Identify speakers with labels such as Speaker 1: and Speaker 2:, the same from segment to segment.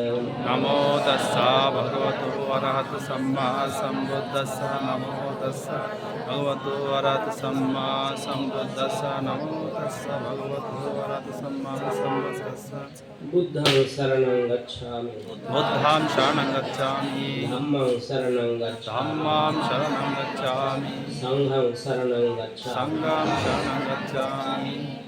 Speaker 1: नमो तस्सा भगवतो अरहत सम्मा सम्बुद्धस्स नमो तस्स भगवतो अरहत सम्मा सम्बुद्धस्स नमो तस्स भगवतो अरहत सम्मा सम्बुद्धस्स
Speaker 2: बुद्धं शरणं गच्छामि।
Speaker 1: बुद्धां शरणं गच्छामि।
Speaker 2: धम्मं शरणं गच्छामि।
Speaker 1: धम्मां शरणं गच्छामि।
Speaker 2: सङ्घं शरणं गच्छामि।
Speaker 1: सङ्गां शरणं गच्छामि।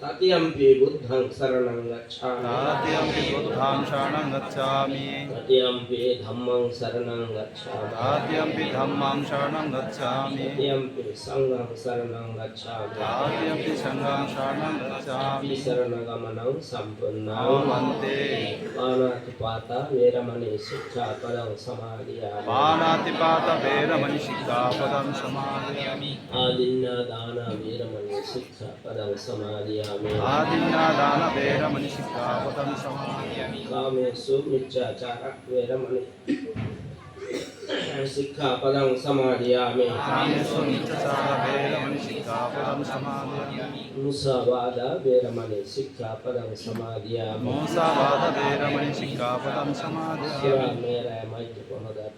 Speaker 1: తతియంపి బుద్ధం
Speaker 2: శరణం గచ్చామి బుద్ధాం శరణం
Speaker 1: గచ్చామి తతియంపి ధమ్మం శరణం
Speaker 2: గచ్చామి తతియంపి ధమ్మం శరణం
Speaker 1: గచ్చామి తతియంపి సంఘం శరణం
Speaker 2: గచ్చామి తతియంపి
Speaker 1: సంఘం
Speaker 2: శరణం గచ్చామి శరణగమనం సంపూర్ణం
Speaker 1: అంతే పానాతి పాత వేరమణి
Speaker 2: శిక్షా పదం సమాధియామి పానాతి
Speaker 1: పాత వేరమణి శిక్షా పదం
Speaker 2: సమాధియామి ఆదిన్న దాన వీరమణి శిక్షా
Speaker 1: పదం సమాధియామి आदिन्यादानवेरमणिसिद्धापदं सिक्खापदं समादयामि
Speaker 2: मूसावादवेरमणि सिक्खापदं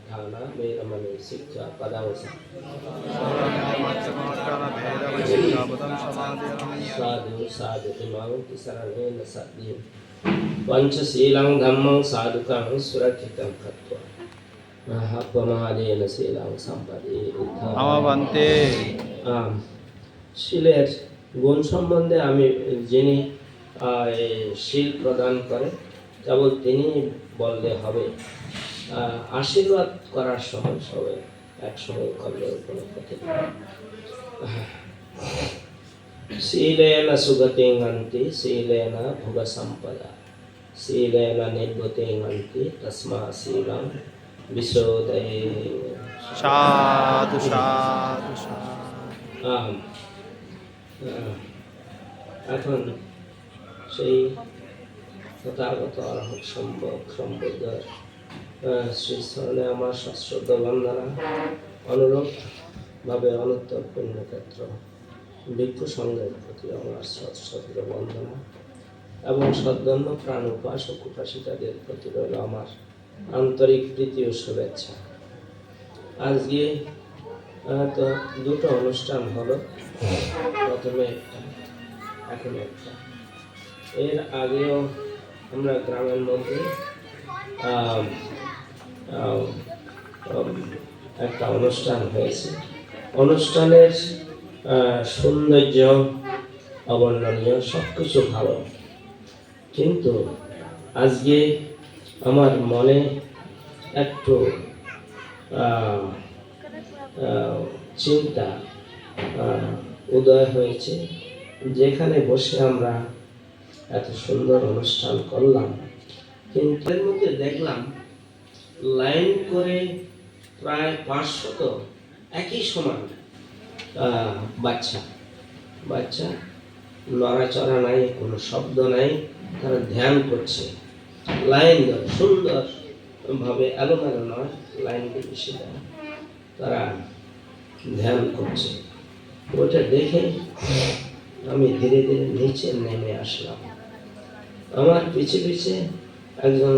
Speaker 2: शिक्षापदं समाधियामि
Speaker 1: मोसावाद वेरमणि शिक्षापदं समादयामि
Speaker 2: शिवा मेरा मैत्रपदार्थान वेरमणि शिक्षापदं साधु साधु इमां शरणेन सद्यं पञ्चशीलं धम्मं साधुकं सुरक्षितं कृत्वा अपमादेन शीलं সম্পদে
Speaker 1: আমবন্তে
Speaker 2: শিলের গুণ সম্বন্ধে আমি যিনি আহ, এই শিল প্রদান করে কেবল তিনি বললে হবে আহ, আশীর্বাদ করার সময় সবাই একসঙ্গে করলে কোনো ক্ষতি নেই। శీలేన సుగతింగంతి శీలేన భుగ సంపద శీలేన నిర్భుతింగంతి తస్మా శీలం విశోదయే
Speaker 1: সাধু সাধু সাধু
Speaker 2: আম, আহ, এখন সেই তথাগত অরহত সম্ভব সম্বুদ্ধ শ্রী স্মরণে আমার শাস্ত্রত বন্দনা অনুরূপভাবে অনুত্তর পুণ্যক্ষেত্র ভিক্ষু সঙ্গের প্রতি আমার সশস্ত্র বন্দনা এবং সদ্গন্য প্রাণ উপাসক উপাসিকাদের প্রতি রইল আমার আন্তরিক প্রীতি ও শুভেচ্ছা। আজকে তো দুটো অনুষ্ঠান হলো। প্রথমে একটা এখন একটা। এর আগেও আমরা গ্রামের মধ্যে একটা অনুষ্ঠান হয়েছে। অনুষ্ঠানের সৌন্দর্য, অবর্ণনীয় সব কিছু ভালো। কিন্তু আজকে আমার মনে একটু চিন্তা উদয় হয়েছে। যেখানে বসে আমরা এত সুন্দর অনুষ্ঠান করলাম। কিন্তু এর মধ্যে দেখলাম লাইন করে প্রায় পাঁচশত একই সমান বাচ্চা। বাচ্চা নড়াচড়া নাই, কোনো শব্দ নাই, তারা ধ্যান করছে। লাইন ধরে সুন্দরভাবে এলোমেলো নয়, লাইন দিয়ে বেশি তারা ধ্যান করছে। ওটা দেখে আমি ধীরে ধীরে নিচে নেমে আসলাম। আমার পিছে পিছে একজন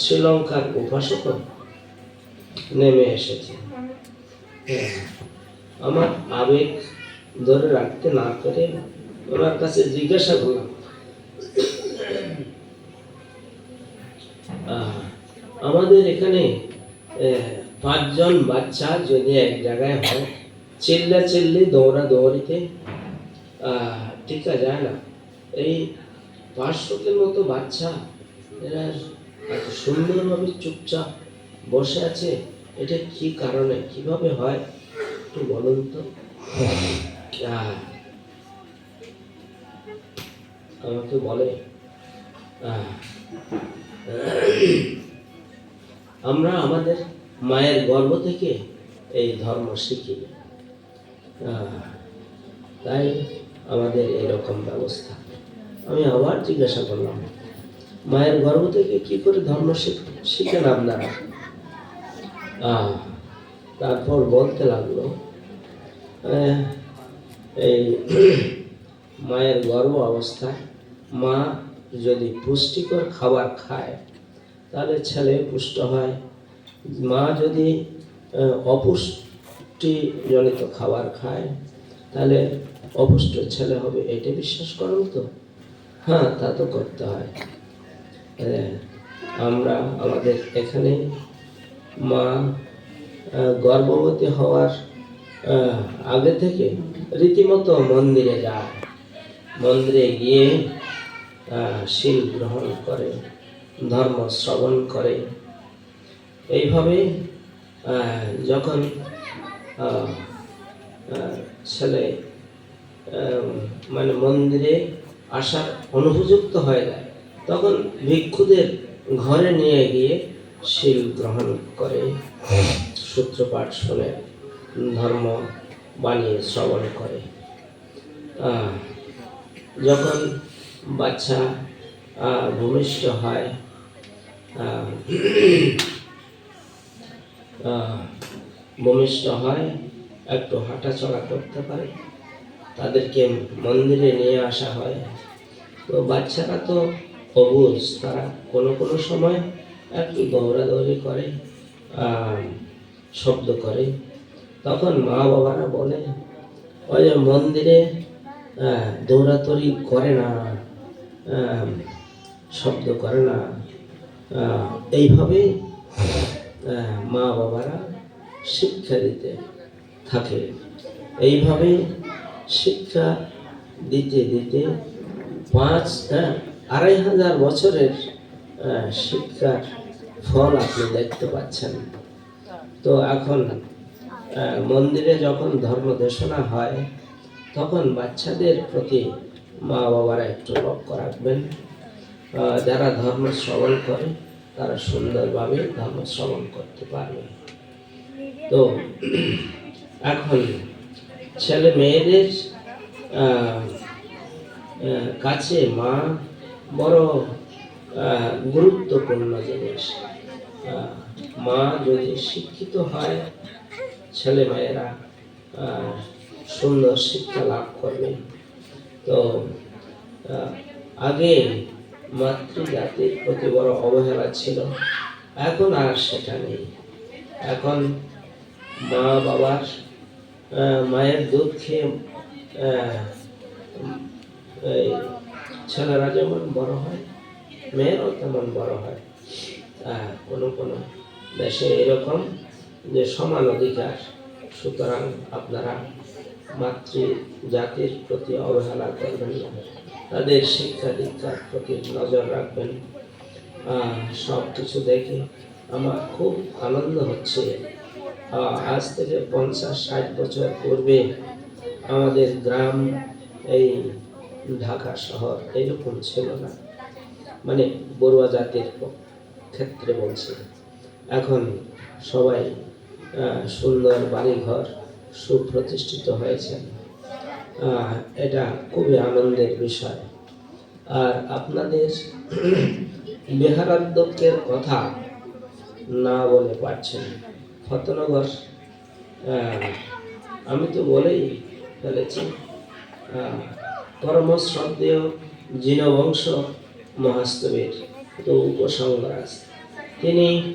Speaker 2: শ্রীলঙ্কার উপাসক নেমে এসেছে। আমার আবেগ ধরে রাখতে না পেরে ওনার কাছে জিজ্ঞাসা করলাম আমাদের এখানে পাঁচজন বাচ্চা যদি এক জায়গায় হয় চিল্লা চিল্লি দৌড়া দৌড়িতে টিকা যায় না। এই পাঁচশোকের মতো বাচ্চা এরা এত সুন্দরভাবে চুপচাপ বসে আছে, এটা কি কারণে, কীভাবে হয়? একটু বলুন তো। আমাকে বলে। আমরা আমাদের মায়ের গর্ভ থেকে এই ধর্ম শিখি। তাই আমাদের এরকম ব্যবস্থা। আমি আবার জিজ্ঞাসা করলাম। মায়ের গর্ভ থেকে কি করে ধর্ম শিখ- শিখেন আপনারা? তারপর বলতে লাগল এই মায়ের গর্ভ অবস্থায় মা যদি পুষ্টিকর খাবার খায়, তাহলে ছেলে পুষ্ট হয়। মা যদি অপুষ্টিজনিত খাবার খায়, তাহলে অপুষ্ট ছেলে হবে, এটা বিশ্বাস করো তো? হ্যাঁ তা তো করতে হয়। আমরা আমাদের এখানে মা গর্ভবতী হওয়ার আগে থেকে রীতিমতো মন্দিরে যায়। মন্দিরে গিয়ে শিল গ্রহণ করে, ধর্ম শ্রবণ করে। এইভাবে যখন ছেলে মানে মন্দিরে আসার অনুপযুক্ত হয়ে যায় তখন ভিক্ষুদের ঘরে নিয়ে গিয়ে শিল গ্রহণ করে। সূত্রপাঠ শুনে ধর্ম বানিয়ে শ্রবণ করে। যখন বাচ্চা ভূমিষ্ঠ হয় ভূমিষ্ঠ হয়, একটু হাঁটাচলা করতে পারে, তাদেরকে মন্দিরে নিয়ে আসা হয়। তো বাচ্চারা তো অবুঝ তারা কোনো কোনো সময় একটু দৌড়াদৌড়ি করে শব্দ করে। তখন মা বাবারা বলে ওই মন্দিরে দৌড়াদৌড়ি করে না শব্দ করে না। আহ, এইভাবে মা বাবারা শিক্ষা দিতে থাকে। এইভাবে শিক্ষা দিতে দিতে পাঁচ হ্যাঁ, আড়াই হাজার বছরের শিক্ষার ফল আপনি দেখতে পাচ্ছেন। তো এখন মন্দিরে যখন ধর্ম দেশনা হয়, তখন বাচ্চাদের প্রতি মা বাবারা একটু লক্ষ্য রাখবেন। যারা ধর্ম শ্রবণ করে, তারা সুন্দরভাবে ধর্ম শ্রবণ করতে পারবে। তো, এখন ছেলে মেয়েদের কাছে মা বড় গুরুত্বপূর্ণ জিনিস। মা যদি শিক্ষিত হয়, ছেলে মেয়েরা সুন্দর শিক্ষা লাভ করবে। তো আগে মাতৃজাতির প্রতি বড় অবহেলা ছিল, এখন আর সেটা নেই। এখন মা বাবার মায়ের দুধ খেয়ে ছেলেরা যেমন বড় হয়, মেয়েরাও তেমন বড় হয়। কোনো কোনো দেশে এরকম যে সমান অধিকার, সুতরাং আপনারা মাতৃ জাতির প্রতি অবহেলা করবেন না। তাদের শিক্ষা দীক্ষার প্রতি নজর রাখবেন। সব কিছু দেখে আমার খুব আনন্দ হচ্ছে। আজ থেকে পঞ্চাশ ষাট বছর পূর্বে আমাদের গ্রাম এই ঢাকা শহর এইরকম ছিল না। মানে বড়ুয়া জাতির ক্ষেত্রে বলছি। এখন সবাই সুন্দর বাড়িঘর সুপ্রতিষ্ঠিত হয়েছে। এটা খুবই আনন্দের বিষয়। আর আপনাদের বেহারাধ্যক্ষের কথা না বলে পারছেন ফতনগর আমি তো বলেই ফেলেছি। আহ, পরমশ্রদ্ধেয় জিনবংশ মহাস্তবীর তো উপসংরাজ তিনি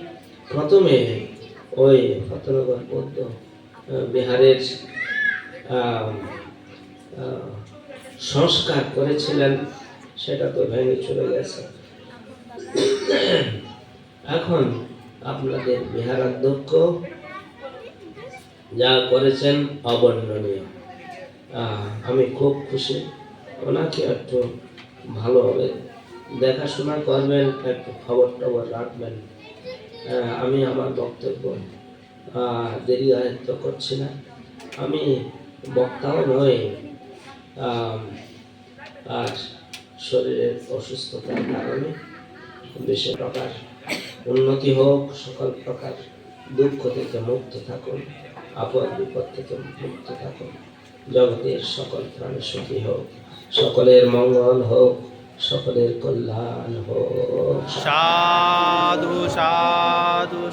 Speaker 2: প্রথমে ওই ফতনগর বৌদ্ধ বিহারের সংস্কার করেছিলেন সেটা তো ভেঙে চলে গেছে। এখন আপনাদের বিহারাধ্যক্ষ যা করেছেন অবর্ণনীয়। আমি খুব খুশি। ওনাকে একটু ভালোভাবে দেখাশোনা করবেন, একটু খবর টবর রাখবেন আমি আমার বক্তব্য দেরি আয়ত্ত করছি না। আমি বক্তাও নই আর শরীরের অসুস্থতার কারণে বেশি প্রকার উন্নতি হোক, সকল প্রকার দুঃখ থেকে মুক্ত থাকুন আপদ বিপদ থেকে মুক্ত থাকুন, জগতের সকল প্রাণী সুখী হোক। সকলের মঙ্গল হোক সকলের কল্যাণ হোক।
Speaker 1: সাধু সাধু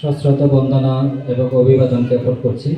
Speaker 3: সশ্রত বন্দনা এবং অভিবাদন জ্ঞাপন করছি।